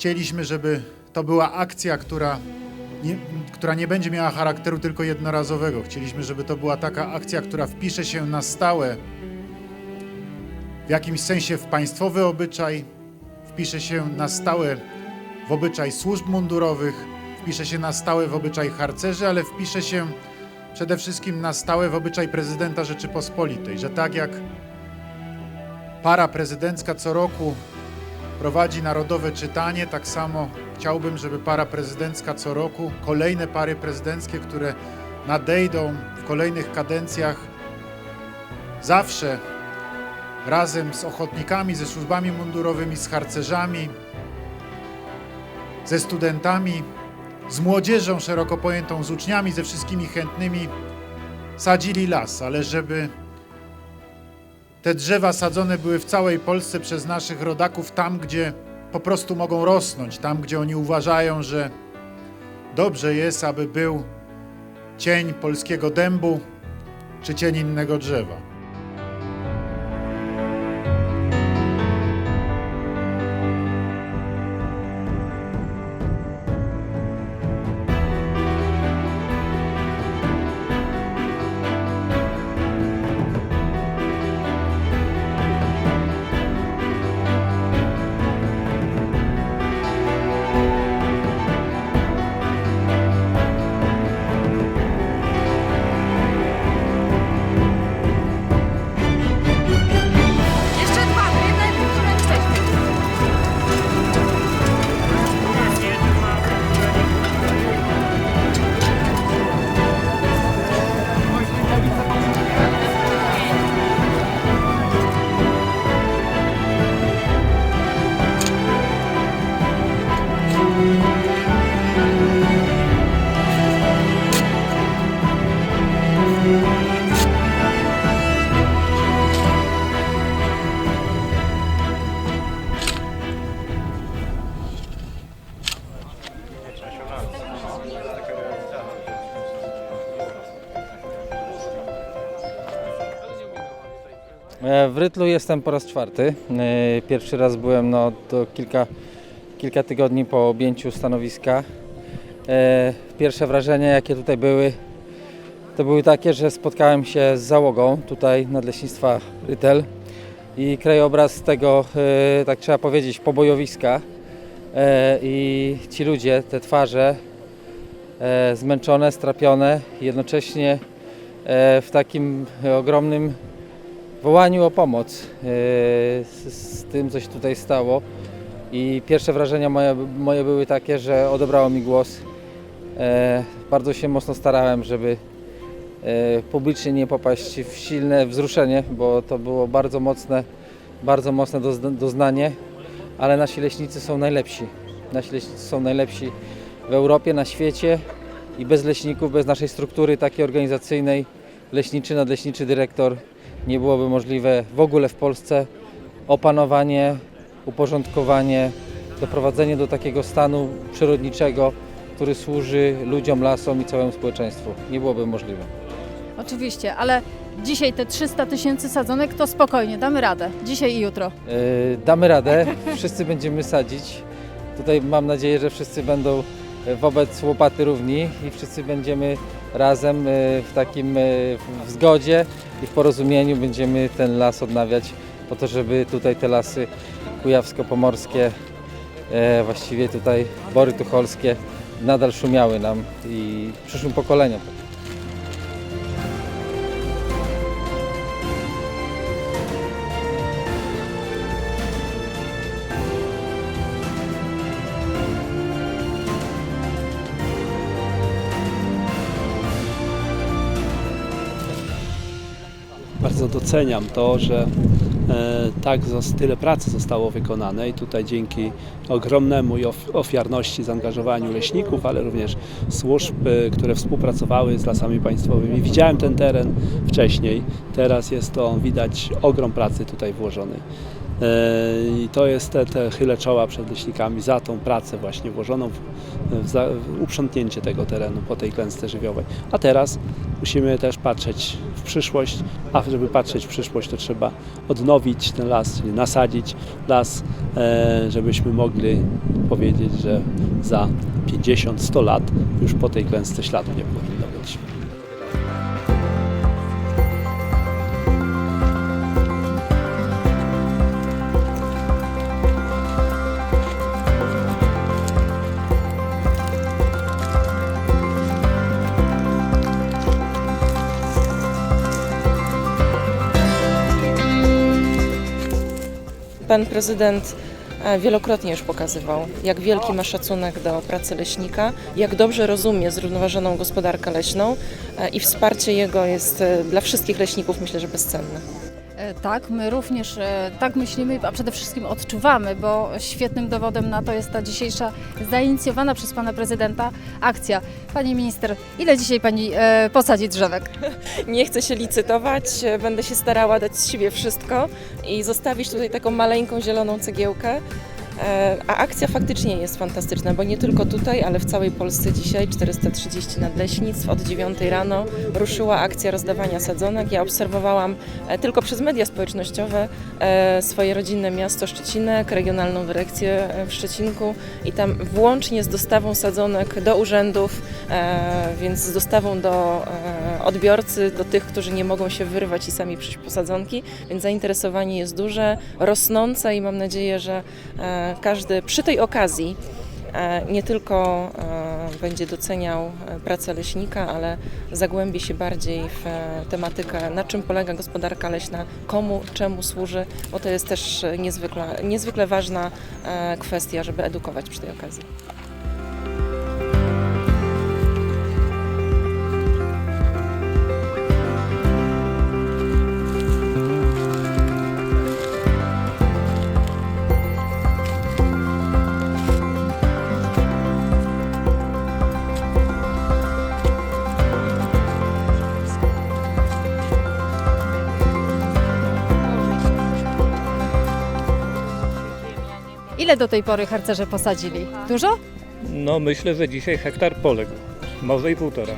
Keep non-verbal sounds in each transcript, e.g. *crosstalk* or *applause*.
chcieliśmy, żeby to była akcja, która nie, która nie będzie miała charakteru tylko jednorazowego. Chcieliśmy, żeby to była taka akcja, która wpisze się na stałe w jakimś sensie w państwowy obyczaj, wpisze się na stałe w obyczaj służb mundurowych, wpisze się na stałe w obyczaj harcerzy, ale wpisze się przede wszystkim na stałe w obyczaj prezydenta Rzeczypospolitej, że tak jak para prezydencka co roku prowadzi narodowe czytanie, tak samo chciałbym, żeby para prezydencka co roku, kolejne pary prezydenckie, które nadejdą w kolejnych kadencjach, zawsze razem z ochotnikami, ze służbami mundurowymi, z harcerzami, ze studentami, z młodzieżą szeroko pojętą, z uczniami, ze wszystkimi chętnymi sadzili las, ale żeby te drzewa sadzone były w całej Polsce przez naszych rodaków tam, gdzie po prostu mogą rosnąć, tam, gdzie oni uważają, że dobrze jest, aby był cień polskiego dębu czy cień innego drzewa. W Rytlu jestem po raz czwarty. E, Pierwszy raz byłem no, to kilka, kilka tygodni po objęciu stanowiska. E, Pierwsze wrażenia, jakie tutaj były, to były takie, że spotkałem się z załogą tutaj Nadleśnictwa Rytel i krajobraz tego, e, tak trzeba powiedzieć, pobojowiska E, i ci ludzie, te twarze e, zmęczone, strapione, jednocześnie e, w takim ogromnym wołaniu o pomoc e, z, tym, co się tutaj stało. I pierwsze wrażenia moje, moje były takie, że odebrało mi głos. E, Bardzo się mocno starałem, żeby e, publicznie nie popaść w silne wzruszenie, bo to było bardzo mocne, bardzo mocne dozna- doznanie, ale nasi leśnicy są najlepsi. Nasi leśnicy są najlepsi w Europie, na świecie i bez leśników, bez naszej struktury takiej organizacyjnej, leśniczy, nadleśniczy dyrektor nie byłoby możliwe w ogóle w Polsce opanowanie, uporządkowanie, doprowadzenie do takiego stanu przyrodniczego, który służy ludziom, lasom i całemu społeczeństwu. Nie byłoby możliwe. Oczywiście, ale dzisiaj te 300 tysięcy sadzonek to spokojnie, damy radę. Dzisiaj i jutro. Yy, damy radę, wszyscy będziemy sadzić. Tutaj mam nadzieję, że wszyscy będą wobec łopaty równi i wszyscy będziemy razem e, w takim e, w zgodzie i w porozumieniu będziemy ten las odnawiać po to, żeby tutaj te lasy kujawsko-pomorskie, e, właściwie tutaj bory tucholskie nadal szumiały nam i przyszłym pokoleniom. Bardzo doceniam to, że e, tak tyle pracy zostało wykonane i tutaj dzięki ogromnemu ofiarności, zaangażowaniu leśników, ale również służb, e, które współpracowały z lasami państwowymi. Widziałem ten teren wcześniej, teraz jest to widać ogrom pracy tutaj włożony. I to jest te, te chylę czoła przed leśnikami za tą pracę właśnie włożoną w, w, za, w uprzątnięcie tego terenu po tej klęsce żywiołowej. A teraz musimy też patrzeć w przyszłość, a żeby patrzeć w przyszłość, to trzeba odnowić ten las, czyli nasadzić las, e, żebyśmy mogli powiedzieć, że za 50-100 lat już po tej klęsce śladu nie powinno być. Pan prezydent e, wielokrotnie już pokazywał, jak wielki ma szacunek do pracy leśnika, jak dobrze rozumie zrównoważoną gospodarkę leśną e, i wsparcie jego jest e, dla wszystkich leśników myślę, że bezcenne. E, Tak, my również e, tak myślimy, a przede wszystkim odczuwamy, bo świetnym dowodem na to jest ta dzisiejsza zainicjowana przez pana prezydenta akcja. Pani minister, ile dzisiaj pani e, posadzi drzewek? *laughs* Nie chcę się licytować, będę się starała dać z siebie wszystko i zostawić tutaj taką maleńką zieloną cegiełkę. E, A akcja faktycznie jest fantastyczna, bo nie tylko tutaj, ale w całej Polsce dzisiaj 430 nadleśnictw od 9 rano ruszyła akcja rozdawania sadzonek. Ja obserwowałam e, tylko przez media społecznościowe e, swoje rodzinne miasto Szczecinek, regionalną dyrekcję w Szczecinku i tam włącznie z dostawą sadzonek do urzędów, więc z dostawą do odbiorcy, do tych, którzy nie mogą się wyrwać i sami przyjść po sadzonki, więc zainteresowanie jest duże, rosnące i mam nadzieję, że każdy przy tej okazji e, nie tylko e, będzie doceniał e, pracę leśnika, ale zagłębi się bardziej w tematykę, na czym polega gospodarka leśna, komu, czemu służy, bo to jest też niezwykle, niezwykle ważna kwestia, żeby edukować przy tej okazji. Ile do tej pory harcerze posadzili? Dużo? No myślę, że dzisiaj hektar poległ. Może i półtora.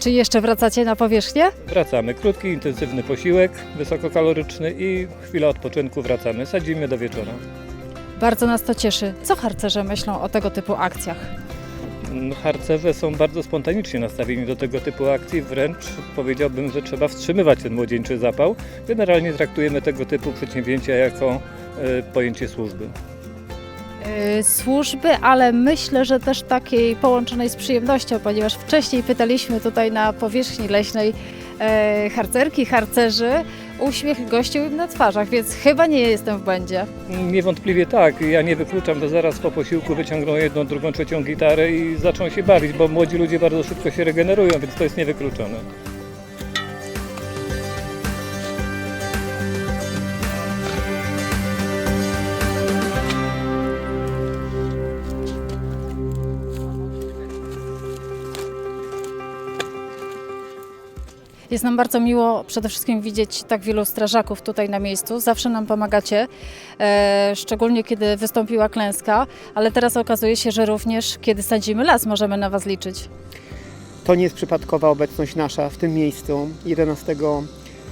Czy jeszcze wracacie na powierzchnię? Wracamy. Krótki, intensywny posiłek, wysokokaloryczny i chwila odpoczynku wracamy. Sadzimy do wieczora. Bardzo nas to cieszy. Co harcerze myślą o tego typu akcjach? Mm, Harcerze są bardzo spontanicznie nastawieni do tego typu akcji, wręcz powiedziałbym, że trzeba wstrzymywać ten młodzieńczy zapał. Generalnie traktujemy tego typu przedsięwzięcia jako e, pojęcie służby. Yy, służby, ale myślę, że też takiej połączonej z przyjemnością, ponieważ wcześniej pytaliśmy tutaj na powierzchni leśnej e, harcerki, harcerzy, uśmiech gościł im na twarzach, więc chyba nie jestem w błędzie. Niewątpliwie tak. Ja nie wykluczam, że zaraz po posiłku wyciągną jedną, drugą, trzecią gitarę i zaczną się bawić, bo młodzi ludzie bardzo szybko się regenerują, więc to jest niewykluczone. Jest nam bardzo miło przede wszystkim widzieć tak wielu strażaków tutaj na miejscu. Zawsze nam pomagacie, e, szczególnie kiedy wystąpiła klęska, ale teraz okazuje się, że również kiedy sadzimy las, możemy na Was liczyć. To nie jest przypadkowa obecność nasza w tym miejscu. 11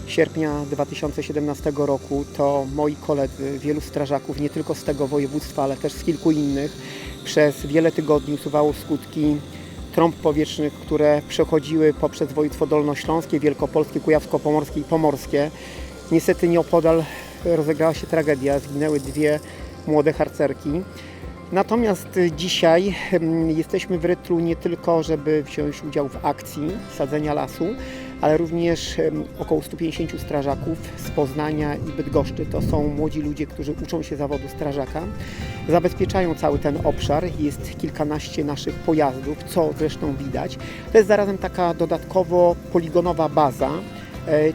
sierpnia 2017 roku to moi koledzy, wielu strażaków, nie tylko z tego województwa, ale też z kilku innych, przez wiele tygodni usuwało skutki trąb powietrznych, które przechodziły poprzez województwo dolnośląskie, wielkopolskie, kujawsko-pomorskie i pomorskie. Niestety nieopodal rozegrała się tragedia, zginęły dwie młode harcerki. Natomiast dzisiaj jesteśmy w Rytlu nie tylko, żeby wziąć udział w akcji sadzenia lasu, ale również około 150 strażaków z Poznania i Bydgoszczy. To są młodzi ludzie, którzy uczą się zawodu strażaka. Zabezpieczają cały ten obszar. Jest kilkanaście naszych pojazdów, co zresztą widać. To jest zarazem taka dodatkowo poligonowa baza,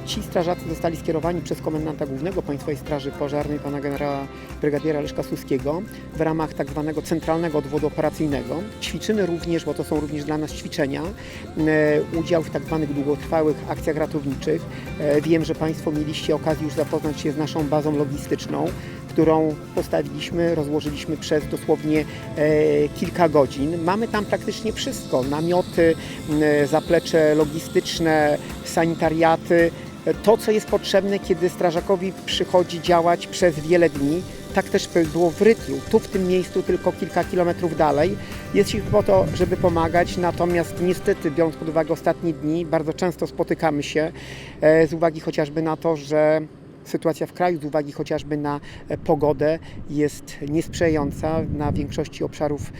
Ci strażacy zostali skierowani przez komendanta głównego Państwowej Straży Pożarnej, pana generała brygadiera Leszka Suskiego, w ramach tak zwanego centralnego odwodu operacyjnego. Ćwiczymy również, bo to są również dla nas ćwiczenia, e, udział w tak zwanych długotrwałych akcjach ratowniczych. E, Wiem, że Państwo mieliście okazję już zapoznać się z naszą bazą logistyczną. Którą postawiliśmy, rozłożyliśmy przez dosłownie e, kilka godzin. Mamy tam praktycznie wszystko: namioty, zaplecze logistyczne, sanitariaty, to, co jest potrzebne, kiedy strażakowi przychodzi działać przez wiele dni. Tak też było w Rytlu. Tu w tym miejscu, tylko kilka kilometrów dalej. Jest ich po to, żeby pomagać, natomiast niestety, biorąc pod uwagę ostatnie dni, bardzo często spotykamy się e, z uwagi chociażby na to, że sytuacja w kraju, z uwagi chociażby na e, pogodę, jest niesprzyjająca. Na większości obszarów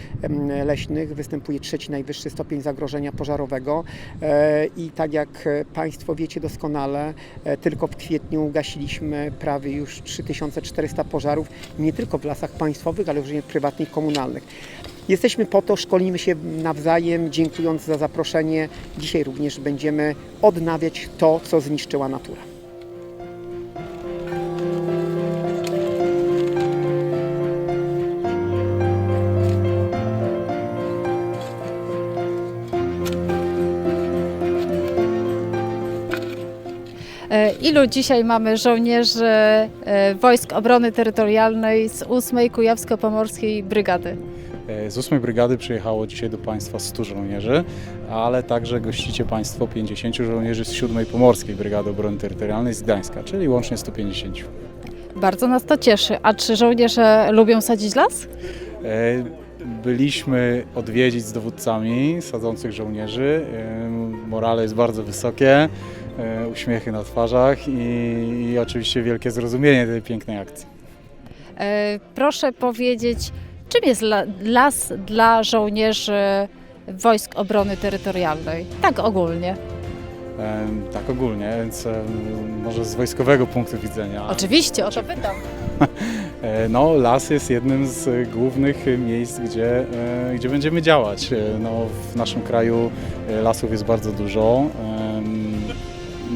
leśnych występuje trzeci najwyższy stopień zagrożenia pożarowego E, i tak jak e, Państwo wiecie doskonale, tylko w kwietniu gasiliśmy prawie już 3400 pożarów, nie tylko w lasach państwowych, ale również prywatnych, komunalnych. Jesteśmy po to, szkolimy się nawzajem, dziękując za zaproszenie. Dzisiaj również będziemy odnawiać to, co zniszczyła natura. Ilu dzisiaj mamy żołnierzy e, Wojsk Obrony Terytorialnej z 8 Kujawsko-Pomorskiej Brygady? E, Z 8 Brygady przyjechało dzisiaj do Państwa 100 żołnierzy, ale także gościcie Państwo 50 żołnierzy z 7 Pomorskiej Brygady Obrony Terytorialnej z Gdańska, czyli łącznie 150. Bardzo nas to cieszy. A czy żołnierze lubią sadzić las? E, Byliśmy odwiedzić z dowódcami sadzących żołnierzy. Morale jest bardzo wysokie, uśmiechy na twarzach i, i oczywiście wielkie zrozumienie tej pięknej akcji. E, Proszę powiedzieć, czym jest la- las dla żołnierzy Wojsk Obrony Terytorialnej? Tak ogólnie. E, Tak ogólnie, więc e, może z wojskowego punktu widzenia. Oczywiście, o to pytam. *laughs* E, No, las jest jednym z e, głównych e, miejsc, gdzie, e, gdzie będziemy działać. E, No, w naszym kraju e, lasów jest bardzo dużo.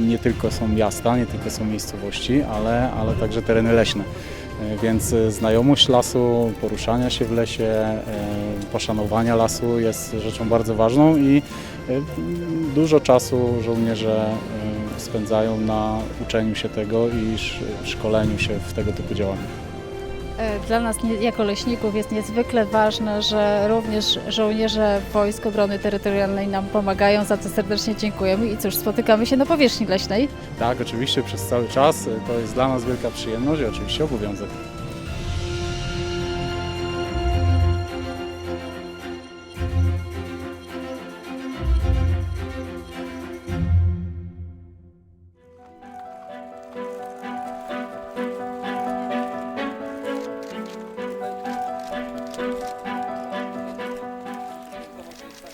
Nie tylko są miasta, nie tylko są miejscowości, ale, ale także tereny leśne. E, Więc e, znajomość lasu, poruszania się w lesie, e, poszanowania lasu jest rzeczą bardzo ważną i dużo czasu żołnierze spędzają na uczeniu się tego i sz- szkoleniu się w tego typu działaniach. E, Dla nas jako leśników jest niezwykle ważne, że również żołnierze Wojsk Obrony Terytorialnej nam pomagają, za co serdecznie dziękujemy i cóż, spotykamy się na powierzchni leśnej. Tak, oczywiście przez cały czas. To jest dla nas wielka przyjemność i oczywiście obowiązek.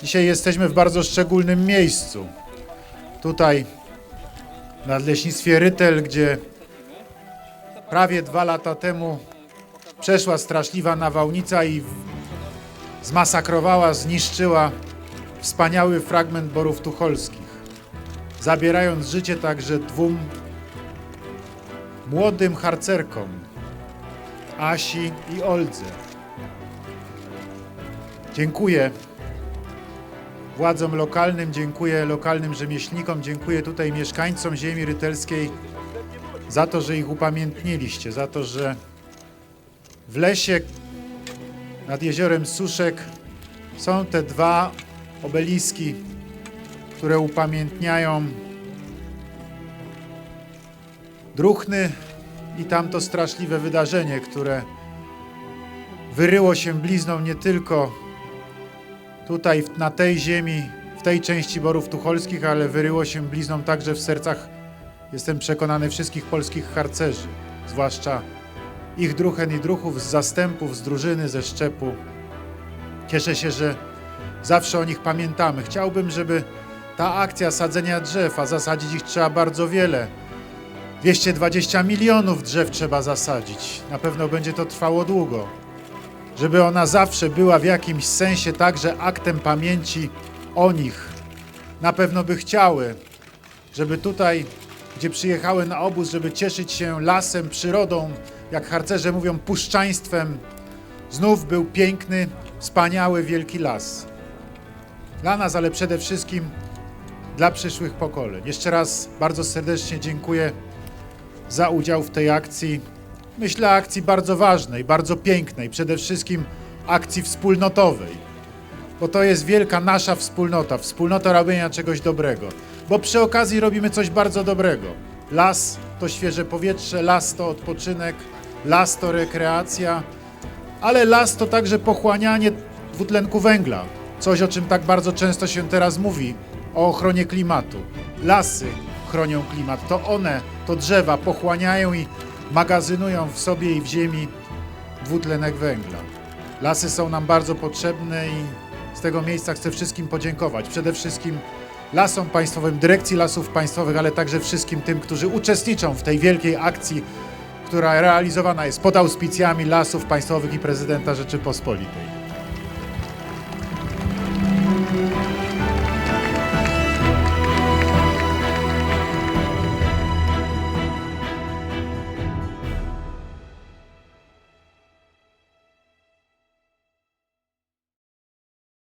Dzisiaj jesteśmy w bardzo szczególnym miejscu. Tutaj, w Nadleśnictwie Rytel, gdzie prawie dwa lata temu przeszła straszliwa nawałnica i zmasakrowała, zniszczyła wspaniały fragment Borów Tucholskich, zabierając życie także dwóm młodym harcerkom, Asi i Oldze. Dziękuję władzom lokalnym, dziękuję lokalnym rzemieślnikom, dziękuję tutaj mieszkańcom ziemi rytelskiej za to, że ich upamiętniliście, za to, że w lesie nad jeziorem Suszek są te dwa obeliski, które upamiętniają Druchny i tamto straszliwe wydarzenie, które wyryło się blizną nie tylko tutaj na tej ziemi, w tej części Borów Tucholskich, ale wyryło się blizną także w sercach, jestem przekonany, wszystkich polskich harcerzy, zwłaszcza ich druchen i druhów z zastępów, z drużyny, ze szczepu. Cieszę się, że zawsze o nich pamiętamy. Chciałbym, żeby ta akcja sadzenia drzew, a zasadzić ich trzeba bardzo wiele, 220 milionów drzew trzeba zasadzić. Na pewno będzie to trwało długo żeby ona zawsze była w jakimś sensie także aktem pamięci o nich. Na pewno by chciały, żeby tutaj, gdzie przyjechały na obóz, żeby cieszyć się lasem, przyrodą, jak harcerze mówią, puszczaństwem, znów był piękny, wspaniały, wielki las. Dla nas, ale przede wszystkim dla przyszłych pokoleń. Jeszcze raz bardzo serdecznie dziękuję za udział w tej akcji. Myślę, akcji bardzo ważnej, bardzo pięknej, przede wszystkim akcji wspólnotowej, bo to jest wielka nasza wspólnota, wspólnota robienia czegoś dobrego, bo przy okazji robimy coś bardzo dobrego. Las to świeże powietrze, las to odpoczynek, las to rekreacja, ale las to także pochłanianie dwutlenku węgla, coś o czym tak bardzo często się teraz mówi, o ochronie klimatu. Lasy chronią klimat, to one, to drzewa pochłaniają i magazynują w sobie i w ziemi dwutlenek węgla. Lasy są nam bardzo potrzebne i z tego miejsca chcę wszystkim podziękować. Przede wszystkim Lasom Państwowym, Dyrekcji Lasów Państwowych, ale także wszystkim tym, którzy uczestniczą w tej wielkiej akcji, która realizowana jest pod auspicjami Lasów Państwowych i Prezydenta Rzeczypospolitej.